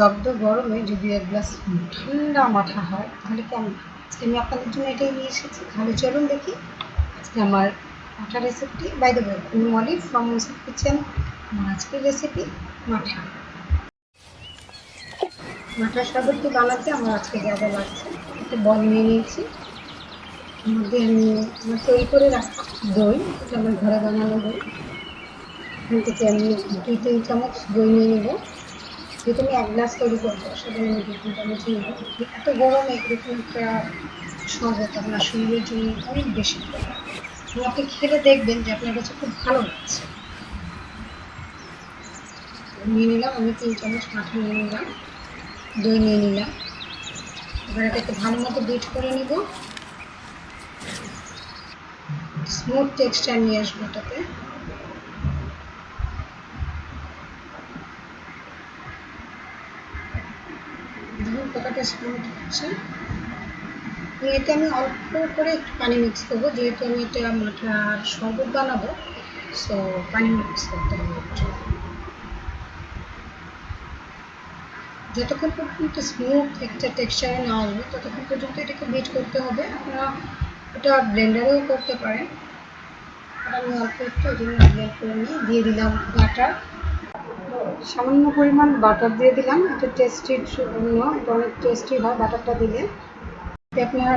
দগ্ধ গরমে যদি এক গ্লাস ঠান্ডা মাথা হয়, তাহলে কেমন? আজকে আমি আপনাদের জন্য এটাই নিয়ে এসেছি। তাহলে চলুন দেখি। আজকে আমার মাঠা রেসিপিটি by the way Molly from kitchen আমার আজকের রেসিপি মাঠা মাঠার শরবতটি বানাতে আমার আজকে যা যা লাগছে, একটা বল নিয়ে নিয়েছি। মধ্যে আমি আমার তৈরি করে রাখা দই, এটা আমার ঘরে বানানো দই। এখান থেকে আমি দুই তিন চামচ দই নিয়ে নেব। যেহেতু আমি এক গ্লাস তৈরি করব সেটা আমি দুই তিন চামচ নেব এত গরমে এরকম একটা শরবত আপনার শরীরের জন্য অনেক বেশি। এবং আপনি খেলে দেখবেন যে আপনার কাছে খুব ভালো লাগছে। নিয়ে নিলাম, আমি তিন চামচ মাথা নিয়ে নিলাম, দই নিয়ে নিলাম। এবার এটাকে ভালো মতো বিট করে নিব। স্মুথ টেক্সচার নিয়ে আসব এটাতে। কতটা স্মুথ হচ্ছে। এবং এতে আমি অল্প করে একটু পানি মিক্স করব, যেহেতু আমি এটা মাঠার শরবত বানাবো সো পানি মিক্স করতে হবে একটু। যতক্ষণ পর্যন্ত স্মুথ একটা টেক্সচারে না আসবে ততক্ষণ পর্যন্ত এটাকে বিট করতে হবে। আপনারা এটা ব্লেন্ডারেও করতে পারেন। আমি অল্প একটু ওই জন্য ব্লেন্ড করে নিয়ে দিয়ে দিলাম বাটার। সামান্য পরিমাণ বাটার দিয়ে দিলাম। এটা টেস্টির জন্য, এটা অনেক টেস্টি হয় বাটারটা দিলে। আপনার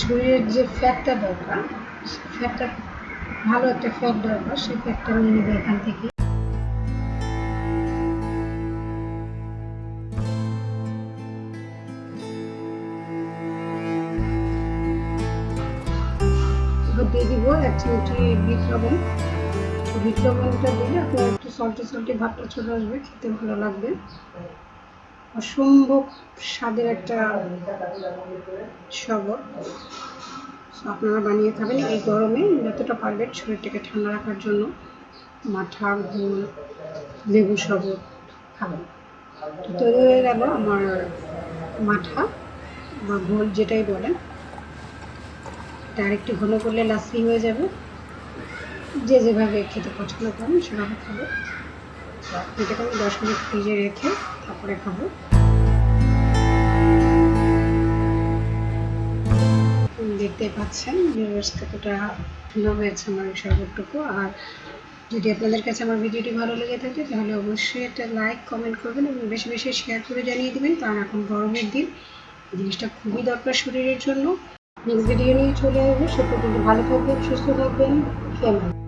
শরীরের যে ফ্যাটটা দরকার ফ্যাটটা ভালো একটা ফ্যাট দরকার, সেই ফ্যাটটা নিয়ে নেবে এখান থেকে। দিয়ে দিব এক চিমটি বিট লবণ। লবণটা দিলে আপনার একটু সল্টি সল্টি ভাবটা চলে আসবে, খেতে ভালো লাগবে। অসম্ভব স্বাদের একটা শরবত। আপনারা বানিয়ে খাবেন এই গরমে, যতটা পারবেন শরীরটাকে ঠান্ডা রাখার জন্য। মাঠা, ঘোল, লেবু শরবত খাবেন। তৈরি হয়ে গেল আমার মাঠা বা ঘোল যেটাই বলেন। এটা আরেকটু ঘন করলে লাসি হয়ে যাবে। যে যেভাবে খেতে পছন্দ করেন সেভাবে খাব। এটাকে আমি দশ মিনিট ফ্রিজে রেখে তারপরে খাব। দেখতে পাচ্ছেন ভিউয়ার্স কতটা ভালো হয়েছে আমার এই আর যদি আপনাদের কাছে আমার ভিডিওটি ভালো লেগে থাকে, তাহলে অবশ্যই একটা লাইক কমেন্ট করবেন এবং বেশি বেশি শেয়ার করে জানিয়ে দেবেন, কারণ এখন গরমের দিন। জিনিসটা খুবই দরকার শরীরের জন্য। নেক্সট ভিডিও নিয়ে চলে আসব। সে পর্যন্ত ভালো থাকবেন, সুস্থ থাকবেন। ফ্যামিলি